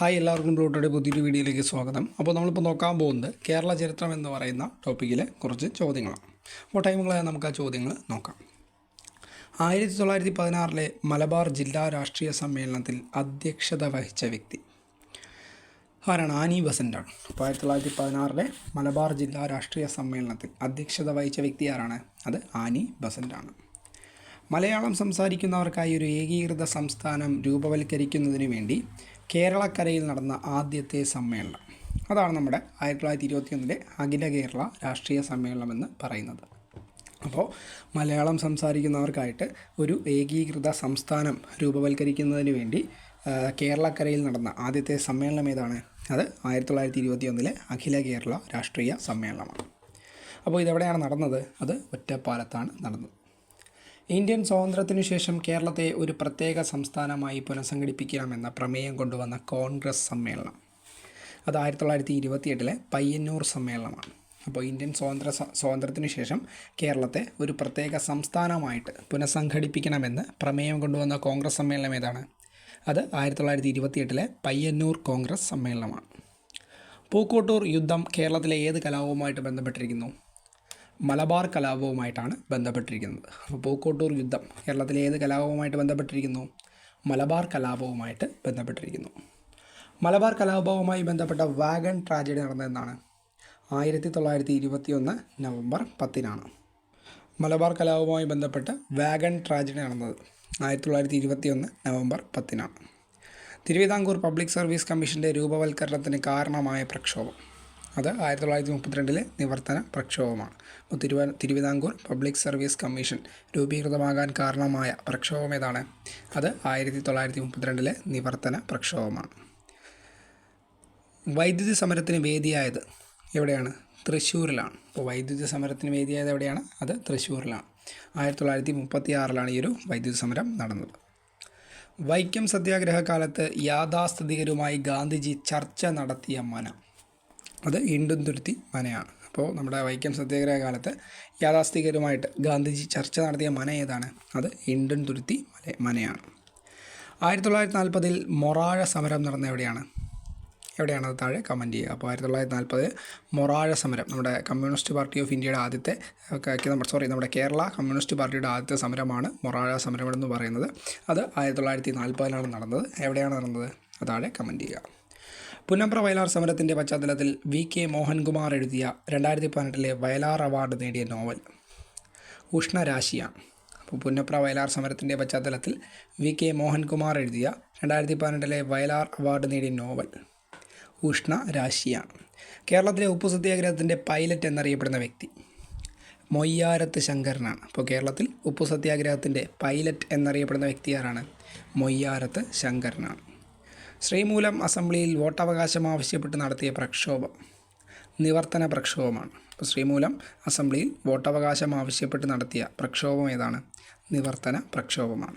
Hi എല്ലാവർക്കും ബ്ലൂട്ടോയുടെ പുതിയൊരു വീഡിയോയിലേക്ക് സ്വാഗതം. അപ്പോൾ നമ്മളിപ്പോൾ നോക്കാൻ പോകുന്നത് കേരള ചരിത്രം എന്ന് പറയുന്ന ടോപ്പിക്കിലെ കുറച്ച് ചോദ്യങ്ങളാണ്. അപ്പോൾ ടൈമുകളായ നമുക്ക് ആ ചോദ്യങ്ങൾ നോക്കാം. ആയിരത്തി തൊള്ളായിരത്തി പതിനാറിലെ മലബാർ ജില്ലാ രാഷ്ട്രീയ സമ്മേളനത്തിൽ അധ്യക്ഷത വഹിച്ച വ്യക്തി ആരാണ്? ആനി ബസന്റാണ് അപ്പോൾ ആയിരത്തി തൊള്ളായിരത്തി പതിനാറിലെ മലബാർ ജില്ലാ രാഷ്ട്രീയ സമ്മേളനത്തിൽ അധ്യക്ഷത വഹിച്ച വ്യക്തി ആരാണ്? അത് ആനി ബസന്റാണ് മലയാളം സംസാരിക്കുന്നവർക്കായി ഒരു ഏകീകൃത സംസ്ഥാനം രൂപവൽക്കരിക്കുന്നതിന് വേണ്ടി കേരളക്കരയിൽ നടന്ന ആദ്യത്തെ സമ്മേളനം. അതാണ് നമ്മുടെ ആയിരത്തി തൊള്ളായിരത്തി ഇരുപത്തിയൊന്നിലെ അഖില കേരള രാഷ്ട്രീയ സമ്മേളനം എന്ന് പറയുന്നത്. അപ്പോൾ മലയാളം സംസാരിക്കുന്നവർക്കായിട്ട് ഒരു ഏകീകൃത സംസ്ഥാനം രൂപവൽക്കരിക്കുന്നതിന് വേണ്ടി കേരളക്കരയിൽ നടന്ന ആദ്യത്തെ സമ്മേളനം ഏതാണ്? അത് ആയിരത്തി തൊള്ളായിരത്തി ഇരുപത്തിയൊന്നിലെ അഖില കേരള രാഷ്ട്രീയ സമ്മേളനമാണ്. അപ്പോൾ ഇതെവിടെയാണ് നടന്നത്? അത് ഒറ്റപ്പാലത്താണ് നടന്നത്. ഇന്ത്യൻ സ്വാതന്ത്ര്യത്തിനു ശേഷം കേരളത്തെ ഒരു പ്രത്യേക സംസ്ഥാനമായി പുനഃസംഘടിപ്പിക്കാമെന്ന പ്രമേയം കൊണ്ടുവന്ന കോൺഗ്രസ് സമ്മേളനം. അത് ആയിരത്തി തൊള്ളായിരത്തി ഇരുപത്തിയെട്ടിലെ പയ്യന്നൂർ സമ്മേളനമാണ്. അപ്പോൾ ഇന്ത്യൻ സ്വാതന്ത്ര്യ സ്വാതന്ത്ര്യത്തിനു ശേഷം കേരളത്തെ ഒരു പ്രത്യേക സംസ്ഥാനമായിട്ട് പുനഃസംഘടിപ്പിക്കണമെന്ന് പ്രമേയം കൊണ്ടുവന്ന കോൺഗ്രസ് സമ്മേളനം ഏതാണ്? അത് ആയിരത്തി തൊള്ളായിരത്തി ഇരുപത്തിയെട്ടിലെ പയ്യന്നൂർ കോൺഗ്രസ് സമ്മേളനമാണ്. പൂക്കോട്ടൂർ യുദ്ധം കേരളത്തിലെ ഏത് കലാപവുമായിട്ട് ബന്ധപ്പെട്ടിരിക്കുന്നു? മലബാർ കലാപവുമായിട്ടാണ് ബന്ധപ്പെട്ടിരിക്കുന്നത്. അപ്പോൾ പൂക്കോട്ടൂർ യുദ്ധം കേരളത്തിലെ ഏത് കലാപവുമായിട്ട് ബന്ധപ്പെട്ടിരിക്കുന്നു? മലബാർ കലാപവുമായിട്ട് ബന്ധപ്പെട്ടിരിക്കുന്നു. മലബാർ കലാപവുമായി ബന്ധപ്പെട്ട വാഗൺ ട്രാജഡി നടന്നതെന്നാണ് ആയിരത്തി തൊള്ളായിരത്തി ഇരുപത്തി ഒന്ന് നവംബർ പത്തിനാണ്. മലബാർ കലാപവുമായി ബന്ധപ്പെട്ട് വാഗൺ ട്രാജഡി നടന്നത് ആയിരത്തി തൊള്ളായിരത്തി ഇരുപത്തി ഒന്ന് നവംബർ പത്തിനാണ്. തിരുവിതാംകൂർ പബ്ലിക് സർവീസ് കമ്മീഷന്റെ രൂപവൽക്കരണത്തിന് കാരണമായ പ്രക്ഷോഭം. അത് ആയിരത്തി തൊള്ളായിരത്തി മുപ്പത്തിരണ്ടിലെ നിവർത്തന പ്രക്ഷോഭമാണ്. അപ്പോൾ തിരുവ തിരുവിതാംകൂർ പബ്ലിക് സർവീസ് കമ്മീഷൻ രൂപീകൃതമാകാൻ കാരണമായ പ്രക്ഷോഭം ഏതാണ്? അത് ആയിരത്തി തൊള്ളായിരത്തി മുപ്പത്തിരണ്ടിലെ നിവർത്തന പ്രക്ഷോഭമാണ്. വൈദ്യുതി സമരത്തിന് വേദിയായത് എവിടെയാണ്? തൃശ്ശൂരിലാണ്. അപ്പോൾ വൈദ്യുതി സമരത്തിന് വേദിയായത് എവിടെയാണ്? അത് തൃശ്ശൂരിലാണ്. ആയിരത്തി തൊള്ളായിരത്തി മുപ്പത്തി ആറിലാണ് ഈ ഒരു വൈദ്യുതി സമരം നടന്നത്. വൈക്കം സത്യാഗ്രഹ കാലത്ത് യാഥാസ്ഥിതികരുമായി ഗാന്ധിജി ചർച്ച നടത്തിയ മന. അത് ഇണ്ടുംതുരുത്തി മനയാണ്. അപ്പോൾ നമ്മുടെ വൈക്കം സത്യാഗ്രഹ കാലത്ത് യാഥാസ്ഥികരുമായിട്ട് ഗാന്ധിജി ചർച്ച നടത്തിയ മന ഏതാണ്? അത് ഇണ്ടുംതുരുത്തി തുരുത്തി മനയാണ്. ആയിരത്തി തൊള്ളായിരത്തി നാൽപ്പതിൽ മൊറാഴ സമരം നടന്ന എവിടെയാണ്? എവിടെയാണ് അത് താഴെ കമന്റ് ചെയ്യുക. അപ്പോൾ ആയിരത്തി തൊള്ളായിരത്തി നാൽപ്പത് മൊറാഴ സമരം നമ്മുടെ കമ്മ്യൂണിസ്റ്റ് പാർട്ടി ഓഫ് ഇന്ത്യയുടെ ആദ്യത്തെ സോറി നമ്മുടെ കേരള കമ്മ്യൂണിസ്റ്റ് പാർട്ടിയുടെ ആദ്യത്തെ സമരമാണ് മൊറാഴ സമരം എന്ന് പറയുന്നത്. അത് ആയിരത്തി തൊള്ളായിരത്തി നാൽപ്പതിലാണ് നടന്നത്. എവിടെയാണ് നടന്നത്? അതാഴെ താഴെ കമന്റ് ചെയ്യുക. പുന്നപ്ര വയലാർ സമരത്തിന്റെ പശ്ചാത്തലത്തിൽ വി കെ മോഹൻകുമാർ എഴുതിയ രണ്ടായിരത്തി പതിനെട്ടിലെ വയലാർ അവാർഡ് നേടിയ നോവൽ ഉഷ്ണരാശിയാണ്. അപ്പോൾ പുന്നപ്ര വയലാർ സമരത്തിന്റെ പശ്ചാത്തലത്തിൽ വി കെ മോഹൻകുമാർ എഴുതിയ രണ്ടായിരത്തി പതിനെട്ടിലെ വയലാർ അവാർഡ് നേടിയ നോവൽ ഉഷ്ണരാശിയാണ്. കേരളത്തിലെ ഉപ്പു സത്യാഗ്രഹത്തിന്റെ പൈലറ്റ് എന്നറിയപ്പെടുന്ന വ്യക്തി മൊയ്യാരത്ത് ശങ്കരനാണ്. അപ്പോൾ കേരളത്തിൽ ഉപ്പു സത്യാഗ്രഹത്തിന്റെ പൈലറ്റ് എന്നറിയപ്പെടുന്ന വ്യക്തി ആരാണ്? മൊയ്യാരത്ത് ശങ്കരനാണ്. ശ്രീമൂലം അസംബ്ലിയിൽ വോട്ടവകാശം ആവശ്യപ്പെട്ട് നടത്തിയ പ്രക്ഷോഭം നിവർത്തന പ്രക്ഷോഭമാണ്. അപ്പോൾ ശ്രീമൂലം അസംബ്ലിയിൽ വോട്ടവകാശം ആവശ്യപ്പെട്ട് നടത്തിയ പ്രക്ഷോഭം ഏതാണ്? നിവർത്തന പ്രക്ഷോഭമാണ്.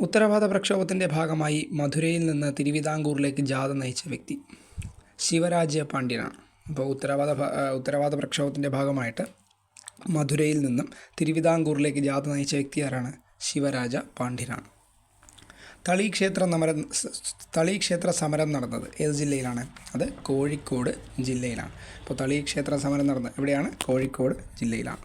ഉത്തരവാദ പ്രക്ഷോഭത്തിന്റെ ഭാഗമായി മധുരയിൽ നിന്ന് തിരുവിതാംകൂറിലേക്ക് ജാഥ നയിച്ച വ്യക്തി ശിവരാജ്യ പാണ്ഡ്യനാണ്. അപ്പോൾ ഉത്തരവാദ ഉത്തരവാദ പ്രക്ഷോഭത്തിന്റെ ഭാഗമായിട്ട് മധുരയിൽ നിന്നും തിരുവിതാംകൂറിലേക്ക് ജാഥ നയിച്ച വ്യക്തി ആരാണ്? ശിവരാജ പാണ്ഡ്യനാണ്. തളി ക്ഷേത്ര സമരം തളി ക്ഷേത്ര സമരം നടന്നത് ഏത് ജില്ലയിലാണ്? അത് കോഴിക്കോട് ജില്ലയിലാണ്. അപ്പോൾ തളി ക്ഷേത്ര സമരം നടന്നത് എവിടെയാണ്? കോഴിക്കോട് ജില്ലയിലാണ്.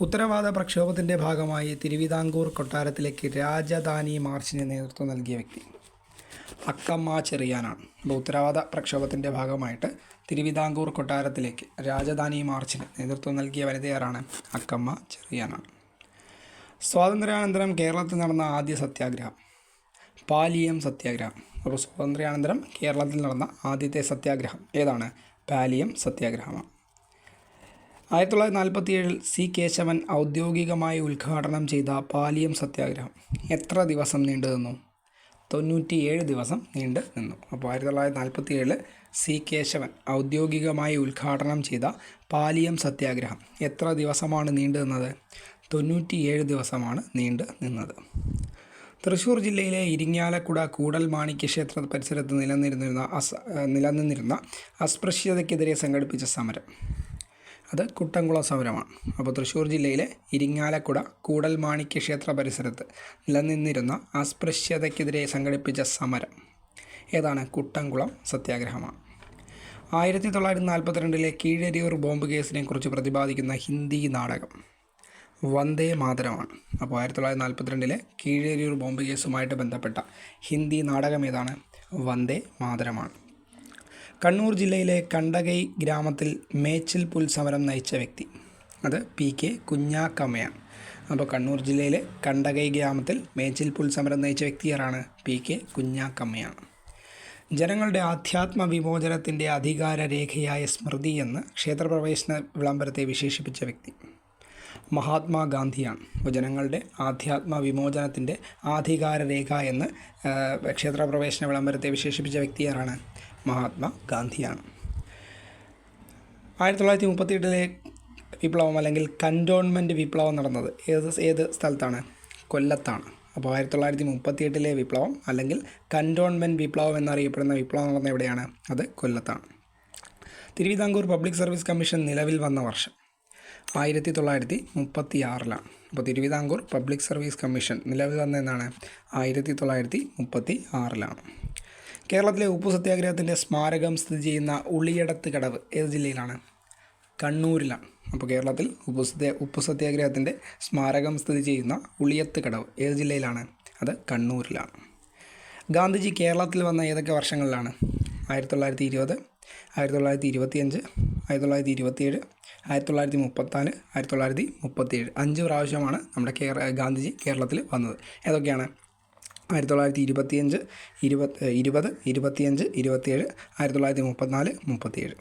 ഉത്തരവാദ പ്രക്ഷോഭത്തിന്റെ ഭാഗമായി തിരുവിതാംകൂർ കൊട്ടാരത്തിലേക്ക് രാജധാനി മാർച്ചിന് നേതൃത്വം നൽകിയ വ്യക്തി അക്കമ്മ ചെറിയാനാണ്. അപ്പോൾ ഉത്തരവാദ പ്രക്ഷോഭത്തിന്റെ ഭാഗമായിട്ട് തിരുവിതാംകൂർ കൊട്ടാരത്തിലേക്ക് രാജധാനി മാർച്ചിന് നേതൃത്വം നൽകിയ വനിതയാരാണ്? അക്കമ്മ ചെറിയാനാണ്. സ്വാതന്ത്ര്യാനന്തരം കേരളത്തിൽ നടന്ന ആദ്യ സത്യാഗ്രഹം. പാലിയം സത്യാഗ്രഹം. അപ്പോൾ സ്വാതന്ത്ര്യാനന്തരം കേരളത്തിൽ നടന്ന ആദ്യത്തെ സത്യാഗ്രഹം ഏതാണ്? പാലിയം സത്യാഗ്രഹമാണ്. ആയിരത്തി തൊള്ളായിരത്തി നാൽപ്പത്തി ഏഴിൽ സി കേശവൻ ഔദ്യോഗികമായി ഉദ്ഘാടനം ചെയ്ത പാലിയം സത്യാഗ്രഹം എത്ര ദിവസം നീണ്ടു നിന്നു? തൊണ്ണൂറ്റിയേഴ് ദിവസം നീണ്ടു നിന്നു. അപ്പോൾ ആയിരത്തി തൊള്ളായിരത്തി നാൽപ്പത്തി ഏഴിൽ സി കേശവൻ ഔദ്യോഗികമായി ഉദ്ഘാടനം ചെയ്ത പാലിയം സത്യാഗ്രഹം എത്ര ദിവസമാണ് നീണ്ടു നിന്നത്? തൊണ്ണൂറ്റിയേഴ് ദിവസമാണ് നീണ്ടു നിന്നത്. തൃശ്ശൂർ ജില്ലയിലെ ഇരിങ്ങാലക്കുട കൂടൽ മാണിക്യ ക്ഷേത്ര പരിസരത്ത് നിലനിന്നിരുന്ന അസ നിലനിന്നിരുന്ന അസ്പൃശ്യതയ്ക്കെതിരെ സംഘടിപ്പിച്ച സമരം. അത് കുട്ടംകുളം സമരമാണ്. അപ്പോൾ തൃശ്ശൂർ ജില്ലയിലെ ഇരിങ്ങാലക്കുട കൂടൽ മാണിക്യ ക്ഷേത്ര പരിസരത്ത് നിലനിന്നിരുന്ന അസ്പൃശ്യതയ്ക്കെതിരെ സംഘടിപ്പിച്ച സമരം. ഏതാണ്? കുട്ടംകുളം സത്യാഗ്രഹമാണ്. ആയിരത്തി തൊള്ളായിരത്തി നാൽപ്പത്തിരണ്ടിലെ കീഴരിയൂർ ബോംബ് കേസിനെക്കുറിച്ച് പ്രതിപാദിക്കുന്ന ഹിന്ദി നാടകം. വന്ദേ മാതരമാണ്. അപ്പോൾ ആയിരത്തി തൊള്ളായിരത്തി നാൽപ്പത്തിരണ്ടിലെ കീഴേരിയൂർ ബോംബ് കേസുമായിട്ട് ബന്ധപ്പെട്ട ഹിന്ദി നാടകം ഏതാണ്? വന്ദേ മാതരമാണ്. കണ്ണൂർ ജില്ലയിലെ കണ്ടകൈ ഗ്രാമത്തിൽ മേച്ചിൽ പുൽ സമരം നയിച്ച വ്യക്തി. അത് പി കെ കുഞ്ഞാക്കമ്മയാണ്. അപ്പോൾ കണ്ണൂർ ജില്ലയിലെ കണ്ടകൈ ഗ്രാമത്തിൽ മേച്ചിൽ പുൽ സമരം നയിച്ച വ്യക്തി ആരാണ്? പി കെ കുഞ്ഞാക്കമ്മയാണ്. ജനങ്ങളുടെ ആധ്യാത്മ വിമോചനത്തിന്റെ അധികാര രേഖയായ സ്മൃതി എന്ന് ക്ഷേത്രപ്രവേശന വിളംബരത്തെ വിശേഷിപ്പിച്ച വ്യക്തി. മഹാത്മാഗാന്ധിയാണ്. അപ്പോൾ ജനങ്ങളുടെ ആധ്യാത്മ വിമോചനത്തിന്റെ ആധികാര രേഖ എന്ന് ക്ഷേത്ര പ്രവേശന വിളംബരത്തെ വിശേഷിപ്പിച്ച വ്യക്തിയാരാണ് മഹാത്മാ ഗാന്ധിയാണ് ആയിരത്തി തൊള്ളായിരത്തി മുപ്പത്തിയെട്ടിലെ വിപ്ലവം അല്ലെങ്കിൽ കന്റോൺമെന്റ് വിപ്ലവം നടന്നത് ഏത് ഏത് സ്ഥലത്താണ്? കൊല്ലത്താണ്. അപ്പോൾ ആയിരത്തി തൊള്ളായിരത്തി മുപ്പത്തിയെട്ടിലെ വിപ്ലവം അല്ലെങ്കിൽ കന്റോൺമെന്റ് വിപ്ലവം എന്നറിയപ്പെടുന്ന വിപ്ലവം നടന്ന എവിടെയാണ്? അത് കൊല്ലത്താണ്. തിരുവിതാംകൂർ പബ്ലിക് സർവീസ് കമ്മീഷൻ നിലവിൽ വന്ന വർഷം. ആയിരത്തി തൊള്ളായിരത്തി മുപ്പത്തി ആറിലാണ് അപ്പോൾ തിരുവിതാംകൂർ പബ്ലിക് സർവീസ് കമ്മീഷൻ നിലവിൽ വന്നതെന്നാണ്. ആയിരത്തി തൊള്ളായിരത്തി മുപ്പത്തി ആറിലാണ് കേരളത്തിലെ ഉപ്പു സത്യാഗ്രഹത്തിന്റെ സ്മാരകം സ്ഥിതി ചെയ്യുന്ന ഉളിയടത്ത് കടവ് ഏത് ജില്ലയിലാണ്? കണ്ണൂരിലാണ്. അപ്പോൾ കേരളത്തിൽ ഉപ്പു സത്യ ഉപ്പു സത്യാഗ്രഹത്തിന്റെ സ്മാരകം സ്ഥിതി ചെയ്യുന്ന ഉളിയത്ത് കടവ് ഏത് ജില്ലയിലാണ്? അത് കണ്ണൂരിലാണ്. ഗാന്ധിജി കേരളത്തിൽ വന്ന ഏതൊക്കെ വർഷങ്ങളിലാണ്? ആയിരത്തി തൊള്ളായിരത്തി ഇരുപത് ആയിരത്തി തൊള്ളായിരത്തി ഇരുപത്തിയഞ്ച് ആയിരത്തി തൊള്ളായിരത്തി ഇരുപത്തിയേഴ് ആയിരത്തി തൊള്ളായിരത്തി മുപ്പത്തിനാല് ആയിരത്തി തൊള്ളായിരത്തി മുപ്പത്തിയേഴ് അഞ്ച് പ്രാവശ്യമാണ് നമ്മുടെ കേര ഗാന്ധിജി കേരളത്തിൽ വന്നത്. ഏതൊക്കെയാണ്? ആയിരത്തി തൊള്ളായിരത്തി ഇരുപത്തിയഞ്ച് ഇരുപത് ഇരുപത് ഇരുപത്തിയഞ്ച് ഇരുപത്തിയേഴ് ആയിരത്തി തൊള്ളായിരത്തി മുപ്പത്തിനാല് മുപ്പത്തിയേഴ്.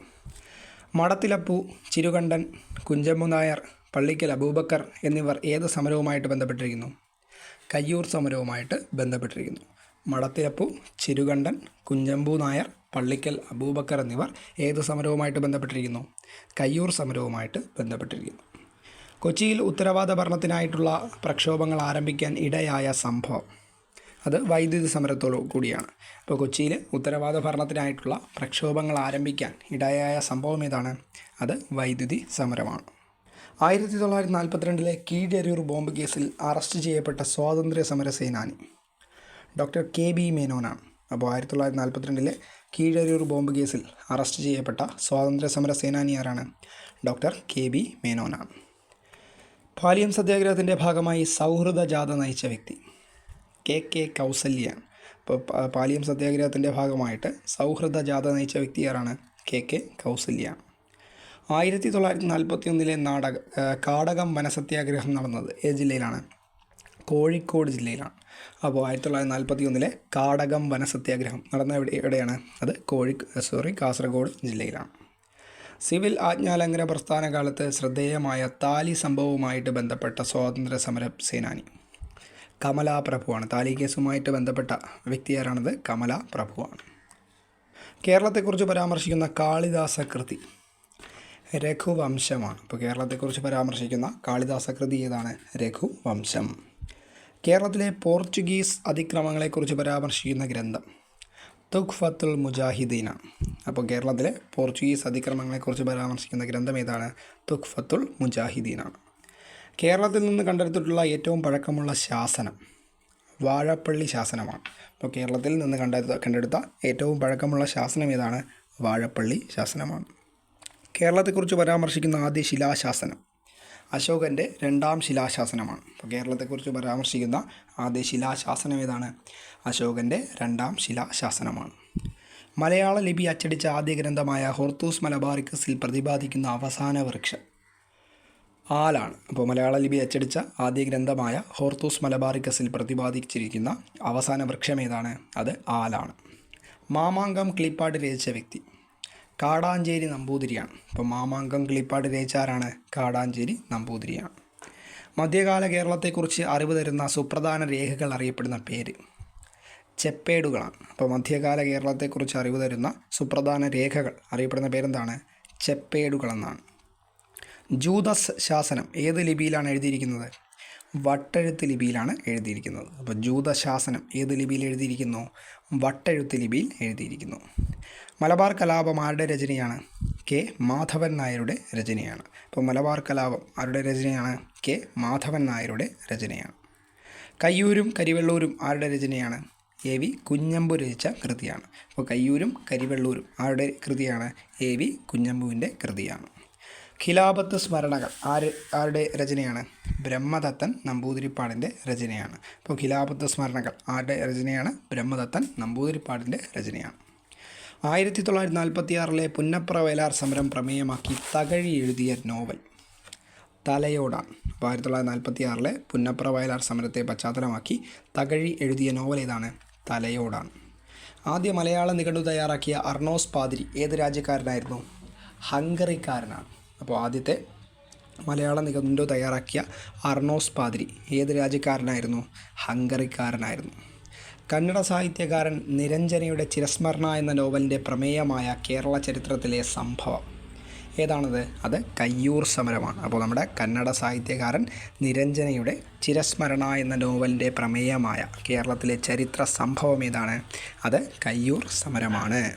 മടത്തിലപ്പു ചിരുകണ്ഠൻ കുഞ്ചമ്മു നായർ പള്ളിക്കൽ അബൂബക്കർ എന്നിവർ ഏത് സമരവുമായിട്ട് ബന്ധപ്പെട്ടിരിക്കുന്നു? കയ്യൂർ സമരവുമായിട്ട് ബന്ധപ്പെട്ടിരിക്കുന്നു. മടത്തിലപ്പു ചിരുകണ്ഠൻ കുഞ്ചമ്പു നായർ പള്ളിക്കൽ അബൂബക്കർ എന്നിവർ ഏത് സമരവുമായിട്ട് ബന്ധപ്പെട്ടിരിക്കുന്നു? കയ്യൂർ സമരവുമായിട്ട് ബന്ധപ്പെട്ടിരിക്കുന്നു. കൊച്ചിയിൽ ഉത്തരവാദ ഭരണത്തിനായിട്ടുള്ള പ്രക്ഷോഭങ്ങൾ ആരംഭിക്കാൻ ഇടയായ സംഭവം. അത് വൈദ്യുതി സമരത്തോടു കൂടിയാണ്. അപ്പോൾ കൊച്ചിയിൽ ഉത്തരവാദ ഭരണത്തിനായിട്ടുള്ള പ്രക്ഷോഭങ്ങൾ ആരംഭിക്കാൻ ഇടയായ സംഭവം ഏതാണ്? അത് വൈദ്യുതി സമരമാണ്. ആയിരത്തി തൊള്ളായിരത്തി നാൽപ്പത്തിരണ്ടിലെ കീഴരൂർ ബോംബ് കേസിൽ അറസ്റ്റ് ചെയ്യപ്പെട്ട സ്വാതന്ത്ര്യ സമര സേനാനി ഡോക്ടർ കെ ബി മേനോനാണ്. അപ്പോൾ ആയിരത്തി തൊള്ളായിരത്തി നാൽപ്പത്തിരണ്ടിലെ കീഴരൂർ ബോംബ് കേസിൽ അറസ്റ്റ് ചെയ്യപ്പെട്ട സ്വാതന്ത്ര്യ സമര സേനാനിയാരാണ് ഡോക്ടർ കെ ബി മേനോന. പാലിയം സത്യാഗ്രഹത്തിന്റെ ഭാഗമായി സൗഹൃദ ജാഥ നയിച്ച വ്യക്തി കെ കെ കൗസല്യ. ഇപ്പോൾ പാലിയം സത്യാഗ്രഹത്തിന്റെ ഭാഗമായിട്ട് സൗഹൃദ ജാഥ നയിച്ച വ്യക്തി ആരാണ് കെ കെ കൗസല്യ. ആയിരത്തി തൊള്ളായിരത്തി നാൽപ്പത്തി ഒന്നിലെ നാടക കാടകം വനസത്യാഗ്രഹം നടന്നത് ഏത് ജില്ലയിലാണ്. കോഴിക്കോട് ജില്ലയിലാണ്. അപ്പോൾ ആയിരത്തി തൊള്ളായിരത്തി നാൽപ്പത്തി ഒന്നിലെ കാടകം വനസത്യാഗ്രഹം നടന്ന എവിടെ എവിടെയാണ്? അത് കോഴി സോറി കാസർഗോഡ് ജില്ലയിലാണ്. സിവിൽ ആജ്ഞാലംഘന പ്രസ്ഥാന കാലത്ത് ശ്രദ്ധേയമായ താലി സംഭവവുമായിട്ട് ബന്ധപ്പെട്ട സ്വാതന്ത്ര്യ സമര സേനാനി കമലാ പ്രഭുവാണ്. താലി കേസുമായിട്ട് ബന്ധപ്പെട്ട വ്യക്തി ആരാണത്? കമലാ പ്രഭുവാണ്. കേരളത്തെക്കുറിച്ച് പരാമർശിക്കുന്ന കാളിദാസ കൃതി രഘുവംശമാണ്. അപ്പോൾ കേരളത്തെക്കുറിച്ച് പരാമർശിക്കുന്ന കാളിദാസ കൃതി ഏതാണ്? രഘുവംശം. കേരളത്തിലെ പോർച്ചുഗീസ് അതിക്രമങ്ങളെക്കുറിച്ച് പരാമർശിക്കുന്ന ഗ്രന്ഥം. തുഖ്ഫത്തുൽ മുജാഹിദീന. അപ്പോൾ കേരളത്തിലെ പോർച്ചുഗീസ് അതിക്രമങ്ങളെക്കുറിച്ച് പരാമർശിക്കുന്ന ഗ്രന്ഥം ഏതാണ്? തുഖ്ഫത്തുൽ മുജാഹിദീനാണ് കേരളത്തിൽ നിന്ന് കണ്ടെടുത്തിട്ടുള്ള ഏറ്റവും പഴക്കമുള്ള ശാസനം വാഴപ്പള്ളി ശാസനമാണ്. അപ്പോൾ കേരളത്തിൽ നിന്ന് കണ്ടെടുത്ത കണ്ടെടുത്ത ഏറ്റവും പഴക്കമുള്ള ശാസനം ഏതാണ്? വാഴപ്പള്ളി ശാസനമാണ്. കേരളത്തെക്കുറിച്ച് പരാമർശിക്കുന്ന ആദ്യ ശിലാശാസനം അശോകന്റെ രണ്ടാം ശിലാശാസനമാണ്. അപ്പോൾ കേരളത്തെക്കുറിച്ച് പരാമർശിക്കുന്ന ആദ്യ ശിലാശാസനം ഏതാണ്? അശോകന്റെ രണ്ടാം ശിലാശാസനമാണ്. മലയാള ലിപി അച്ചടിച്ച ആദ്യ ഗ്രന്ഥമായ ഹോർത്തൂസ് മലബാറിക്കസിൽ പ്രതിപാദിക്കുന്ന അവസാന വൃക്ഷം ആലാണ്. അപ്പോൾ മലയാള ലിപി അച്ചടിച്ച ആദ്യ ഗ്രന്ഥമായ ഹോർത്തൂസ് മലബാറിക്കസിൽ പ്രതിപാദിച്ചിരിക്കുന്ന അവസാന വൃക്ഷം ഏതാണ്? അത് ആലാണ്. മാമാങ്കം കിളിപ്പാട്ട് രചിച്ച വ്യക്തി. കാടാഞ്ചേരി നമ്പൂതിരിയാണ്. ഇപ്പോൾ മാമാങ്കം കിളിപ്പാട്ട് രചാരാണ് കാടാഞ്ചേരി നമ്പൂതിരിയാണ്. മധ്യകാല കേരളത്തെക്കുറിച്ച് അറിവ് തരുന്ന സുപ്രധാന രേഖകൾ അറിയപ്പെടുന്ന പേര് ചെപ്പേടുകളാണ്. അപ്പോൾ മധ്യകാല കേരളത്തെക്കുറിച്ച് അറിവ് തരുന്ന സുപ്രധാന രേഖകൾ അറിയപ്പെടുന്ന പേരെന്താണ്? ചെപ്പേടുകളെന്നാണ്. ജൂതസ് ശാസനം ഏത് ലിപിയിലാണ് എഴുതിയിരിക്കുന്നത്? വട്ടെഴുത്ത് ലിപിയിലാണ് എഴുതിയിരിക്കുന്നത്. അപ്പോൾ ജൂതശാസനം ഏത് ലിപിയിൽ എഴുതിയിരിക്കുന്നു? വട്ടെഴുത്ത് ലിപിയിൽ എഴുതിയിരിക്കുന്നു. മലബാർ കലാപം ആരുടെ രചനയാണ്? കെ മാധവൻ നായരുടെ രചനയാണ്. അപ്പോൾ മലബാർ കലാപം ആരുടെ രചനയാണ്? കെ മാധവൻ നായരുടെ രചനയാണ്. കയ്യൂരും കരിവെള്ളൂരും ആരുടെ രചനയാണ്? എ വി കുഞ്ഞമ്പു രചിച്ച കൃതിയാണ്. അപ്പോൾ കയ്യൂരും കരിവെള്ളൂരും ആരുടെ കൃതിയാണ്? എ വി കുഞ്ഞമ്പുവിന്റെ കൃതിയാണ്. ഖിലാപത്ത് സ്മരണകൾ. ആര് ആരുടെ രചനയാണ്? ബ്രഹ്മദത്തൻ നമ്പൂതിരിപ്പാടിന്റെ രചനയാണ്. അപ്പോൾ ഖിലാപത്ത് സ്മരണകൾ ആരുടെ രചനയാണ്? ബ്രഹ്മദത്തൻ നമ്പൂതിരിപ്പാടിന്റെ രചനയാണ്. ആയിരത്തി തൊള്ളായിരത്തി നാൽപ്പത്തി ആറിലെ പുന്നപ്ര വയലാർ സമരം പ്രമേയമാക്കി തകഴി എഴുതിയ നോവൽ. തലയോടാണ്. അപ്പോൾ ആയിരത്തി തൊള്ളായിരത്തി നാൽപ്പത്തി ആറിലെ പുന്നപ്ര വയലാർ സമരത്തെ പശ്ചാത്തലമാക്കി തകഴി എഴുതിയ നോവൽ ഏതാണ്? തലയോടാണ്. ആദ്യ മലയാള നിഘണ്ടു തയ്യാറാക്കിയ അർണോസ് പാതിരി ഏത് രാജ്യക്കാരനായിരുന്നു? ഹംഗറിക്കാരനാണ്. അപ്പോൾ ആദ്യത്തെ മലയാള നിഘണ്ടു തയ്യാറാക്കിയ അർണോസ് പാതിരി ഏത് രാജ്യക്കാരനായിരുന്നു? ഹംഗറിക്കാരനായിരുന്നു. കന്നഡ സാഹിത്യകാരൻ നിരഞ്ജനയുടെ ചിരസ്മരണ എന്ന നോവലിന്റെ പ്രമേയമായ കേരള ചരിത്രത്തിലെ സംഭവം. ഏതാണത്? അത് കയ്യൂർ സമരമാണ്. അപ്പോൾ നമ്മുടെ കന്നഡ സാഹിത്യകാരൻ നിരഞ്ജനയുടെ ചിരസ്മരണ എന്ന നോവലിന്റെ പ്രമേയമായ കേരളത്തിലെ ചരിത്ര സംഭവം ഏതാണ്? അത് കയ്യൂർ സമരമാണ്.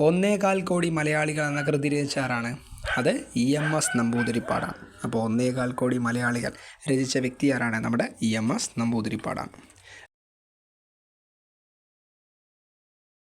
ഒന്നേകാൽ കോടി മലയാളികൾ എന്ന കൃതി രചിച്ചാരാണ് അത് ഇ എം എസ് നമ്പൂതിരിപ്പാടാണ്. അപ്പോൾ ഒന്നേകാൽ കോടി മലയാളികൾ രചിച്ച വ്യക്തി ആരാണ്? നമ്മുടെ ഇ എം എസ് നമ്പൂതിരിപ്പാടാണ്.